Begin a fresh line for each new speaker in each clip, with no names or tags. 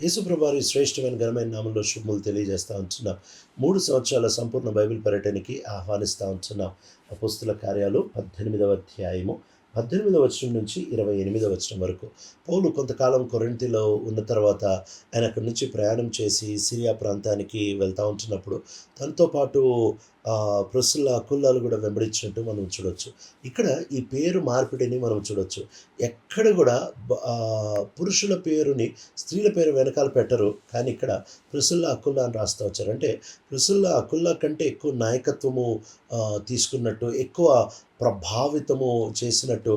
యేసుప్రభారి శ్రేష్టమైన ఘనమైన నామంలో శుభములు తెలియజేస్తూ ఉంటున్నాం. మూడు సంవత్సరాల సంపూర్ణ బైబిల్ పర్యటనకి ఆహ్వానిస్తూ ఉంటున్నాం. అపుస్తుల కార్యాలు పద్దెనిమిదవ అధ్యాయము పద్దెనిమిదవ వచనం నుంచి ఇరవై ఎనిమిదవ వచనం వరకు. పౌలు కొంతకాలం కొరింతిలో ఉన్న తర్వాత ఆయన అక్కడి నుంచి ప్రయాణం చేసి సిరియా ప్రాంతానికి వెళ్తూ ఉంటున్నప్పుడు తనతో పాటు ప్రొస్సుల అకుల్లాలు కూడా వెంబడించినట్టు మనం చూడొచ్చు. ఇక్కడ ఈ పేరు మార్పిడిని మనం చూడొచ్చు. ఎక్కడ కూడా పురుషుల పేరుని స్త్రీల పేరు వెనకాల పెట్టరు. కానీ ఇక్కడ ప్రొసుల్లా అకుల్లా అని రాస్తూ వచ్చారు. అంటే ప్రొసుల్లా అకుల్లా కంటే ఎక్కువ నాయకత్వము తీసుకున్నట్టు ఎక్కువ ప్రభావితము చేసినట్టు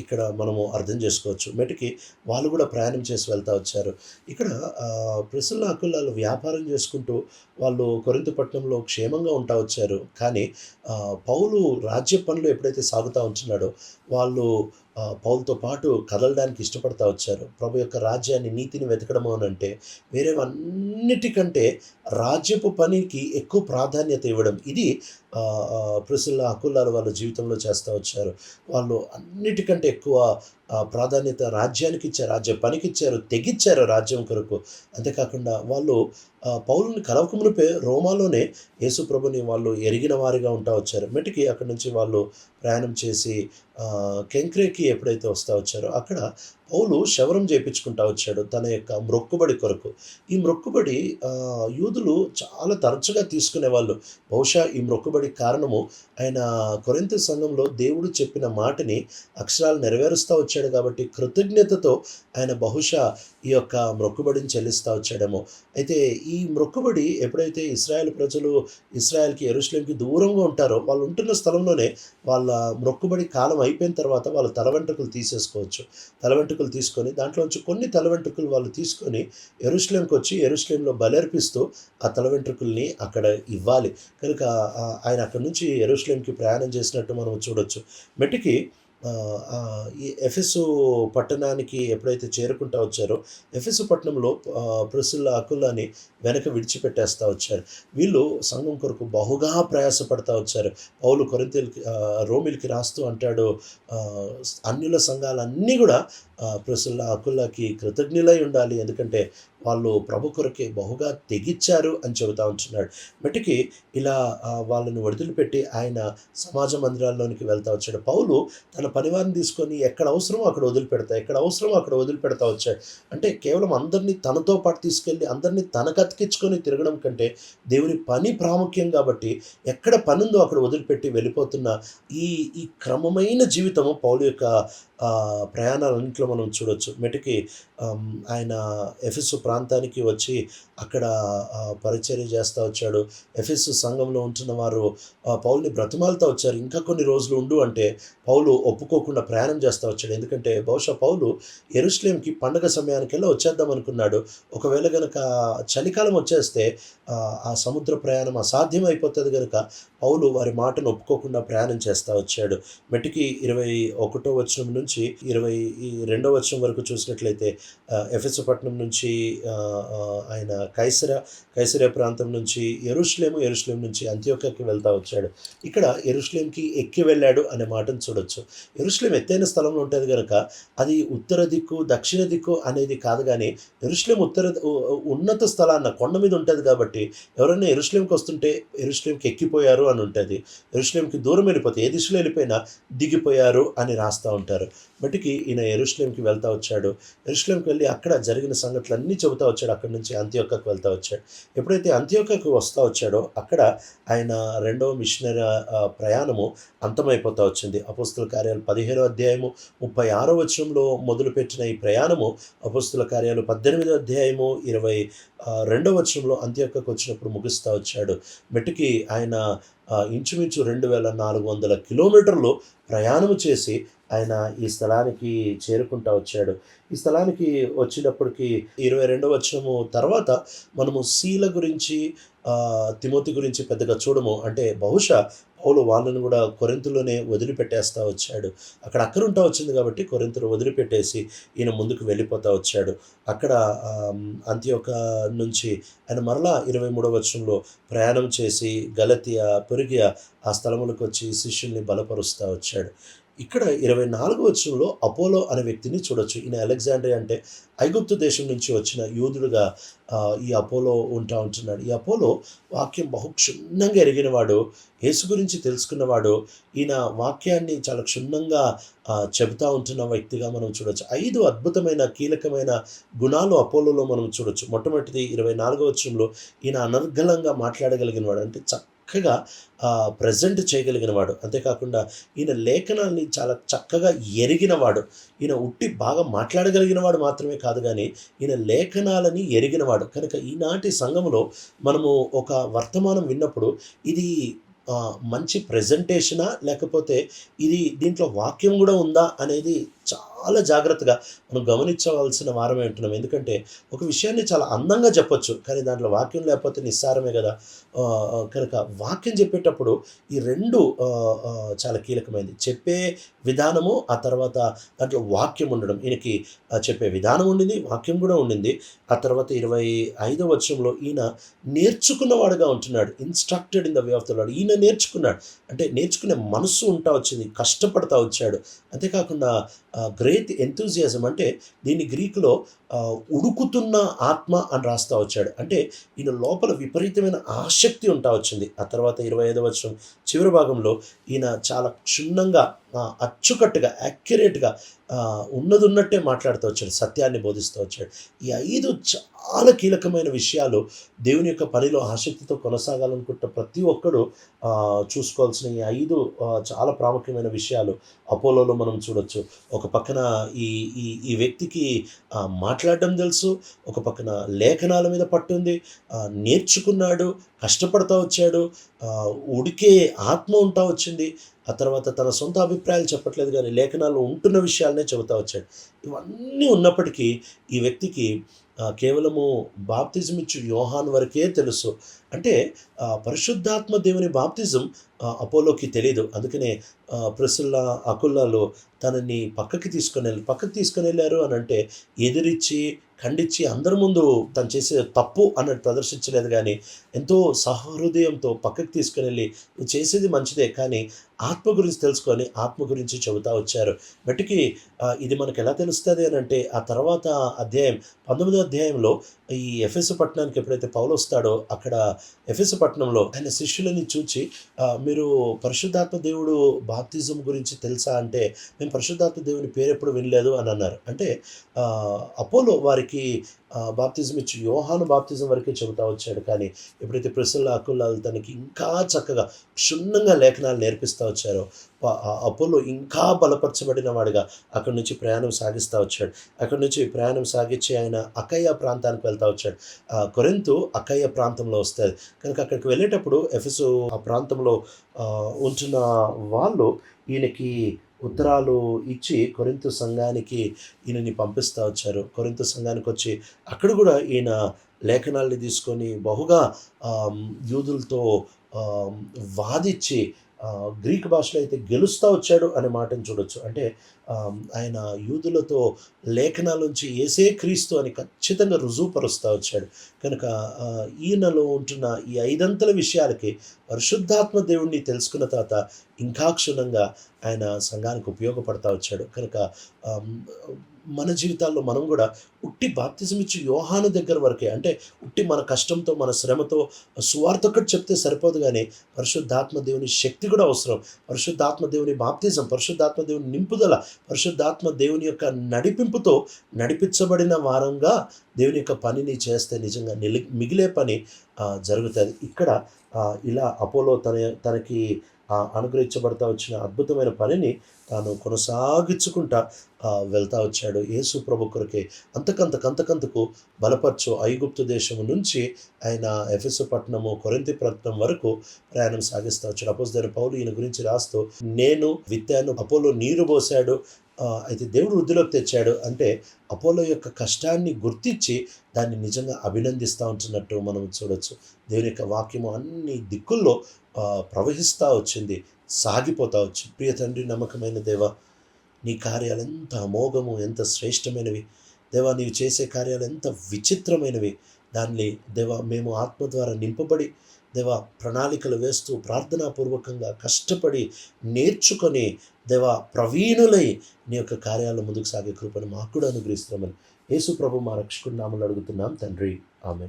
ఇక్కడ మనము అర్థం చేసుకోవచ్చు. మెటికి వాళ్ళు కూడా ప్రయాణం చేసి వెళ్తూ వచ్చారు. ఇక్కడ ప్రసన్న అకుల్లాలు వ్యాపారం చేసుకుంటూ వాళ్ళు కొరింతపట్నంలో క్షేమంగా ఉంటా వచ్చారు. కానీ పౌలు రాజ్య పనులు ఎప్పుడైతే సాగుతూ ఉంటున్నాడో వాళ్ళు పౌలతో పాటు కదలడానికి ఇష్టపడతా వచ్చారు. ప్రభు యొక్క రాజ్యాన్ని నీతిని వెతకడము అని అంటే వేరేవన్నిటికంటే రాజ్యపు పనికి ఎక్కువ ప్రాధాన్యత ఇవ్వడం. ఇది ఆ, అకుల్లాలు వాళ్ళ జీవితంలో చేస్తూ వచ్చారు. వాళ్ళు అన్నిటికంటే ఎక్కువ ప్రాధాన్యత రాజ్యానికి ఇచ్చారు రాజ్య పనికి ఇచ్చారు తెగిచ్చారు రాజ్యం కొరకు. అంతేకాకుండా వాళ్ళు పౌరుని పౌలుని కలవకమునిపే రోమాలోనే యేసుప్రభుని వాళ్ళు ఎరిగిన వారిగా ఉంటా వచ్చారు. మెటికి అక్కడి నుంచి వాళ్ళు ప్రయాణం చేసి కెంక్రేకి ఎప్పుడైతే వస్తా వచ్చారో అక్కడ పౌలు శవరం చేయించుకుంటా వచ్చాడు తన యొక్క మ్రొక్కుబడి కొరకు. ఈ మ్రొక్కుబడి యూదులు చాలా తరచుగా తీసుకునేవాళ్ళు బహుశా ఈ మ్రొక్కుబడి కారణము ఆయన కొరింత సంఘంలో దేవుడు చెప్పిన మాటని అక్షరాలు నెరవేరుస్తూ వచ్చాడు కాబట్టి కృతజ్ఞతతో ఆయన బహుశా ఈ యొక్క మ్రొక్కుబడిని చెల్లిస్తూ వచ్చాడేమో. అయితే ఈ ఈ మ్రొక్కుబడి ఎప్పుడైతే ఇస్రాయేల్ ప్రజలు ఇస్రాయల్కి ఎరుషలేంకి దూరంగా ఉంటారో వాళ్ళు ఉంటున్న స్థలంలోనే వాళ్ళ మ్రొక్కుబడి కాలం అయిపోయిన తర్వాత వాళ్ళు తల వెంట్రుకలు తీసేసుకోవచ్చు. తల వెంట్రుకలు తీసుకొని దాంట్లోంచి కొన్ని తల వెంట్రుకలు వాళ్ళు తీసుకొని ఎరుషలేంకి వచ్చి ఎరుషలేంలో బలర్పిస్తూ ఆ తల వెంట్రుకల్ని అక్కడ ఇవ్వాలి. కనుక ఆయన అక్కడి నుంచి ఎరుషలేంకి ప్రయాణం చేసినట్టు మనం చూడొచ్చు. మెట్టికి ఈ ఎఫెసు పట్టణానికి ఎప్పుడైతే చేరుకుంటా వచ్చారో ఎఫెసు పట్టణంలో ప్రసుల్ల అకులని వెనక విడిచిపెట్టేస్తూ వచ్చారు. వీళ్ళు సంఘం కొరకు బహుగా ప్రయాసపడతా వచ్చారు. పౌలు కొరింతలకి రోమిల్కి రాస్తూ అంటాడు అన్యుల సంఘాలన్నీ కూడా ప్రసుల్ల అకులకి కృతజ్ఞులై ఉండాలి. ఎందుకంటే వాళ్ళు ప్రభు కొరకే బహుగా తెగిచ్చారు అని చెబుతా ఉంటున్నాడు. మట్టికి ఇలా వాళ్ళని వదిలిపెట్టి ఆయన సమాజ మందిరాల్లోనికి వెళ్తా వచ్చాడు. పౌలు తన పనివారిని తీసుకొని ఎక్కడ అవసరమో అక్కడ వదిలిపెడతా ఎక్కడ అవసరమో అక్కడ వదిలిపెడతా వచ్చాయి అంటే కేవలం అందరినీ తనతో పాటు తీసుకెళ్ళి అందరినీ తనకు అతికించుకొని తిరగడం కంటే దేవుని పని ప్రాముఖ్యం కాబట్టి ఎక్కడ పని ఉందో అక్కడ వదిలిపెట్టి వెళ్ళిపోతున్న ఈ ఈ క్రమమైన జీవితము పౌలు యొక్క ప్రయాణాలన్నింటిలో మనం చూడొచ్చు. మెటికి ఆయన ఎఫెసు ప్రాంతానికి వచ్చి అక్కడ పరిచర్య చేస్తూ వచ్చాడు. ఎఫెసు సంఘంలో ఉంటున్న వారు పౌల్ని బ్రతిమాలతో వచ్చారు. ఇంకా కొన్ని రోజులు ఉండు అంటే పౌలు ఒప్పుకోకుండా ప్రయాణం చేస్తూ వచ్చాడు. ఎందుకంటే బహుశా పౌలు ఎరుస్లేంకి పండగ సమయానికెల్లా వచ్చేద్దాం అనుకున్నాడు. ఒకవేళ గనక చలికాలం వచ్చేస్తే ఆ, ఆ సముద్ర ప్రయాణం అసాధ్యం అయిపోతుంది కనుక పౌలు వారి మాటను ఒప్పుకోకుండా ప్రయాణం చేస్తూ వచ్చాడు. మెటికి ఇరవై ఒకటో వచనం నుంచి ఇరవై రెండో వచనం వరకు చూసినట్లయితే ఎఫెసపట్నం నుంచి ఆయన కైసర కైసర ప్రాంతం నుంచి ఎరుష్లేము ఎరుష్లేం నుంచి అంత్యోకకి వెళ్తా వచ్చాడు. ఇక్కడ ఎరుషులేంకి ఎక్కి వెళ్ళాడు అనే మాటను చూడొచ్చు. ఎరుష్లేం ఎత్తైన స్థలంలో ఉంటుంది కనుక అది ఉత్తర దిక్కు దక్షిణ దిక్కు అనేది కాదు కానీ ఎరుష్లేం ఉత్తర ఉన్నత స్థలాన్న కొండ మీద ఉంటుంది కాబట్టి ఎవరైనా ఎరుషులేంకి వస్తుంటే ఎరుష్లేంకి ఎక్కిపోయారు అని ఉంటుంది. ఎరుషులేంకి దూరం వెళ్ళిపోతే ఏ దిశలో వెళ్ళిపోయినా దిగిపోయారు అని రాస్తూ ఉంటారు. బట్టికి ఈయన ఎరుషులేంకి వెళ్తా వచ్చాడు. ఎరుషులేంకి వెళ్ళి అక్కడ జరిగిన సంగతులన్నీ చెబుతా వచ్చాడు. అక్కడి నుంచి అంత్యోకకు వెళ్తా వచ్చాడు. ఎప్పుడైతే అంత్యోకకు వస్తూ వచ్చాడో అక్కడ ఆయన రెండవ మిషనరీ ప్రయాణము అంతమైపోతా వచ్చింది. అపోస్తుల కార్యాలు పదిహేనో అధ్యాయము ముప్పై ఆరో వచనంలో మొదలుపెట్టిన ఈ ప్రయాణము అపోస్తుల కార్యాలు పద్దెనిమిదో అధ్యాయము ఇరవై రెండవ వచనంలో అంత్యొక్కకు వచ్చినప్పుడు ముగిస్తూ వచ్చాడు. మెట్టుకి ఆయన ఇంచుమించు రెండు వేల నాలుగు వందల కిలోమీటర్లు ప్రయాణం చేసి ఆయన ఈ స్థలానికి చేరుకుంటా వచ్చాడు. ఈ స్థలానికి వచ్చినప్పటికి ఇరవై రెండవ వచ్చము తర్వాత మనము శీల గురించి తిమోతి గురించి పెద్దగా చూడము. అంటే బహుశా పౌలు వాళ్ళని కూడా కొరింతలోనే వదిలిపెట్టేస్తా వచ్చాడు. అక్కడ అక్కరుంటా వచ్చింది కాబట్టి కొరింతలు వదిలిపెట్టేసి ఈయన ముందుకు వెళ్ళిపోతా వచ్చాడు. అక్కడ అంత్యొక నుంచి ఆయన మరలా ఇరవై మూడవ వచనంలో ప్రయాణం చేసి గలతియా పెరిగియా ఆ స్థలములకు వచ్చి శిష్యుల్ని బలపరుస్తూ వచ్చాడు. ఇక్కడ ఇరవై నాలుగు వచనంలో అపోలో అనే వ్యక్తిని చూడొచ్చు. ఈయన అలెగ్జాండర్ అంటే ఐగుప్తు దేశం నుంచి వచ్చిన యూదుడుగా ఈ అపోలో ఉంటా ఉంటున్నాడు. ఈ అపోలో వాక్యం బహు క్షుణ్ణంగా ఎరిగినవాడు యేసు గురించి తెలుసుకున్నవాడు ఈయన వాక్యాన్ని చాలా క్షుణ్ణంగా చెబుతా ఉంటున్న వ్యక్తిగా మనం చూడొచ్చు. ఐదు అద్భుతమైన కీలకమైన గుణాలు అపోలోలో మనం చూడొచ్చు. మొట్టమొదటిది ఇరవై నాలుగో వచ్చంలో ఈయన అనర్గళంగా మాట్లాడగలిగిన వాడు అంటే చక్కగా ప్రజెంట్ చేయగలిగిన వాడు అంతేకాకుండా ఈయన లేఖనాల్ని చాలా చక్కగా ఎరిగినవాడు. ఈయన ఉట్టి బాగా మాట్లాడగలిగిన వాడు మాత్రమే కాదు కానీ ఈయన లేఖనాలని ఎరిగినవాడు. కనుక ఈనాటి సంఘంలో మనము ఒక వర్తమానం విన్నప్పుడు ఇది మంచి ప్రజెంటేషనా లేకపోతే ఇది దీంట్లో వాక్యం కూడా ఉందా? అనేది చాలా జాగ్రత్తగా మనం గమనించవలసిన వారమే ఉంటున్నాం. ఎందుకంటే ఒక విషయాన్ని చాలా అందంగా చెప్పొచ్చు కానీ దాంట్లో వాక్యం లేకపోతే నిస్సారమే కదా. కనుక వాక్యం చెప్పేటప్పుడు ఈ రెండు చాలా కీలకమైనది. చెప్పే విధానము ఆ తర్వాత దాంట్లో వాక్యం ఉండడం. ఈయనకి చెప్పే విధానం ఉండింది వాక్యం కూడా ఉండింది. ఆ తర్వాత ఇరవై ఐదో వచ్చంలో ఈయన నేర్చుకున్నవాడుగా ఉంటున్నాడు. Instructed in the way of the lord ఈయన నేర్చుకున్నాడు. అంటే నేర్చుకునే మనస్సు ఉంటా వచ్చింది కష్టపడతా వచ్చాడు. అంతేకాకుండా గ్రేట్ ఎంతూజియాజం అంటే దీన్ని గ్రీకులో ఉడుకుతున్న ఆత్మ అని రాస్తా వచ్చాడు. అంటే ఈయన లోపల విపరీతమైన ఆసక్తి ఉంటా వచ్చింది. ఆ తర్వాత ఇరవై ఐదవ వచనం చివరి భాగంలో ఈయన చాలా క్షుణ్ణంగా అచ్చుకట్టుగా యాక్యురేట్గా ఉన్నది ఉన్నట్టే మాట్లాడుతూ వచ్చాడు. సత్యాన్ని బోధిస్తూ వచ్చాడు. ఈ ఐదు చాలా కీలకమైన విషయాలు దేవుని యొక్క పనిలో ఆసక్తితో కొనసాగాలనుకుంటున్న ప్రతి ఒక్కడు చూసుకోవాల్సిన ఈ ఐదు చాలా ప్రాముఖ్యమైన విషయాలు అపోలోలో మనం చూడొచ్చు. ఒక పక్కన ఈ ఈ ఈ వ్యక్తికి మాట మాట్లాడడం తెలుసు. ఒక పక్కన లేఖనాల మీద పట్టుంది. నేర్చుకున్నాడు కష్టపడతా వచ్చాడు. ఉడికే ఆత్మ ఉంటా వచ్చింది. ఆ తర్వాత తన సొంత అభిప్రాయాలు చెప్పట్లేదు కానీ లేఖనాలు ఉంటున్న విషయాలనే చెబుతా వచ్చాడు. ఇవన్నీ ఉన్నప్పటికీ ఈ వ్యక్తికి కేవలము బాప్తిజం ఇచ్చు యోహాన్ వరకే తెలుసు. అంటే పరిశుద్ధాత్మ దేవుని బాప్తిజం అపోలోకి తెలియదు అందుకనే ప్రసుల్ల అకుల్లాలు అకుల్లాలో తనని పక్కకి తీసుకొని వెళ్ళి పక్కకి తీసుకొని వెళ్ళారు అని అంటే ఎదిరించి ఖండించి అందరి ముందు తను చేసే తప్పు అన్నట్టు ప్రదర్శించలేదు కానీ ఎంతో సహృదయంతో పక్కకి తీసుకుని వెళ్ళి చేసేది మంచిదే కానీ ఆత్మ గురించి తెలుసుకొని ఆత్మ గురించి చెబుతా వచ్చారు. మట్టికి ఇది మనకు ఎలా తెలుస్తుంది అని అంటే ఆ తర్వాత అధ్యాయం పంతొమ్మిదో అధ్యాయంలో ఈ ఎఫ్ఎస్ పట్టణానికి ఎప్పుడైతే పౌలు వస్తాడో అక్కడ ఎఫ్ఎస్ పట్టణంలో ఆయన శిష్యులని చూచి మీరు పరిశుద్ధాత్మ దేవుడు బాప్తిజం గురించి తెలుసా అంటే మేము పరిశుద్ధాత్మ దేవుని పేరు ఎప్పుడు వినలేదు అని అన్నారు. అంటే అపోలో వారికి బాప్తిజం ఇచ్చి యోహాను బాప్తిజం వరకే చెబుతా వచ్చాడు. కానీ ఎప్పుడైతే ప్రసల్ల అకుల్లాలు తనకి ఇంకా చక్కగా క్షుణ్ణంగా లేఖనాలు నేర్పిస్తూ వచ్చారో ఆ అపోలో ఇంకా బలపరచబడిన వాడిగా అక్కడి నుంచి ప్రయాణం సాగిస్తూ వచ్చాడు. అక్కడి నుంచి ప్రయాణం సాగించి ఆయన అకయ్య ప్రాంతానికి వెళ్తూ వచ్చాడు. కొరెంతు అకయ్య ప్రాంతంలో వస్తుంది. కనుక అక్కడికి వెళ్ళేటప్పుడు ఎఫెసు ఆ ప్రాంతంలో ఉంటున్న వాళ్ళు ఈయనకి ఉత్తరాలు ఇచ్చి కొరింత సంఘానికి ఈయనని పంపిస్తూ వచ్చారు. కొరింత సంఘానికి వచ్చి అక్కడ కూడా ఈయన లేఖనాల్ని తీసుకొని బహుగా యూదులతో వాదిచ్చి గ్రీక్ భాషలో అయితే గెలుస్తూ వచ్చాడు అనే మాటను చూడొచ్చు. అంటే ఆయన యూదులతో లేఖనాల నుంచి ఏసే క్రీస్తు అని ఖచ్చితంగా రుజువుపరుస్తూ వచ్చాడు. కనుక ఈయనలో ఉంటున్న ఈ ఐదంతల విషయాలకి పరిశుద్ధాత్మ దేవుణ్ణి తెలుసుకున్న తర్వాత ఇంకా క్షుణ్ణంగా ఆయన సంఘానికి ఉపయోగపడతా వచ్చాడు. కనుక మన జీవితాల్లో మనం కూడా ఉట్టి బాప్తిజం ఇచ్చి యోహాను దగ్గర వరకే అంటే ఉట్టి మన కష్టంతో మన శ్రమతో సువార్త ఒకటి చెప్తే సరిపోదు కానీ పరిశుద్ధాత్మ దేవుని శక్తి కూడా అవసరం. పరిశుద్ధాత్మ దేవుని బాప్తిజం పరిశుద్ధాత్మ దేవుని నింపుదల పరిశుద్ధాత్మ దేవుని యొక్క నడిపింపుతో నడిపించబడిన వారంగా దేవుని యొక్క పనిని చేస్తే నిజంగా నిలి మిగిలే పని జరుగుతుంది. ఇక్కడ ఇలా అపోలో తన తనకి ఆ, అనుగ్రహించబడతా వచ్చిన అద్భుతమైన పనిని తాను కొనసాగించుకుంటా వెళ్తా వచ్చాడు. యేసు ప్రభు కొరకే అంతకంతకంతకంతకు బలపరచు ఐగుప్తు దేశము నుంచి ఆయన ఎఫెసు పట్టణము కొరింతి పట్టణం వరకు ప్రయాణం సాగిస్తూ వచ్చాడు. అపోజ్ దాని పౌలు ఈయన గురించి రాస్తూ నేను విత్తాను అపోలో నీరు పోసాడు అయితే దేవుడు వృద్ధిలోకి తెచ్చాడు అంటే అపోలో యొక్క కష్టాన్ని గుర్తించి దాన్ని నిజంగా అభినందిస్తూ ఉంటున్నట్టు మనం చూడొచ్చు. దేవుని యొక్క వాక్యము అన్ని దిక్కుల్లో ప్రవహిస్తూ వచ్చింది సాగిపోతూ వచ్చింది ప్రియ తండ్రి నమ్మకమైన దేవ నీ కార్యాలు ఎంత అమోఘము ఎంత శ్రేష్టమైనవి. దేవా నీవు చేసే కార్యాలు ఎంత విచిత్రమైనవి. దాన్ని దేవా మేము ఆత్మ ద్వారా నింపబడి దేవా ప్రణాళికలు వేస్తూ ప్రార్థనాపూర్వకంగా కష్టపడి నేర్చుకొని దేవా ప్రవీణులై నీ యొక్క కార్యాలను ముందుకు సాగే కృపను మాకు కూడా అనుగ్రహిస్తున్నామని యేసు ప్రభు మా రక్షకుడు నామలు అడుగుతున్నాం. తండ్రి. ఆమె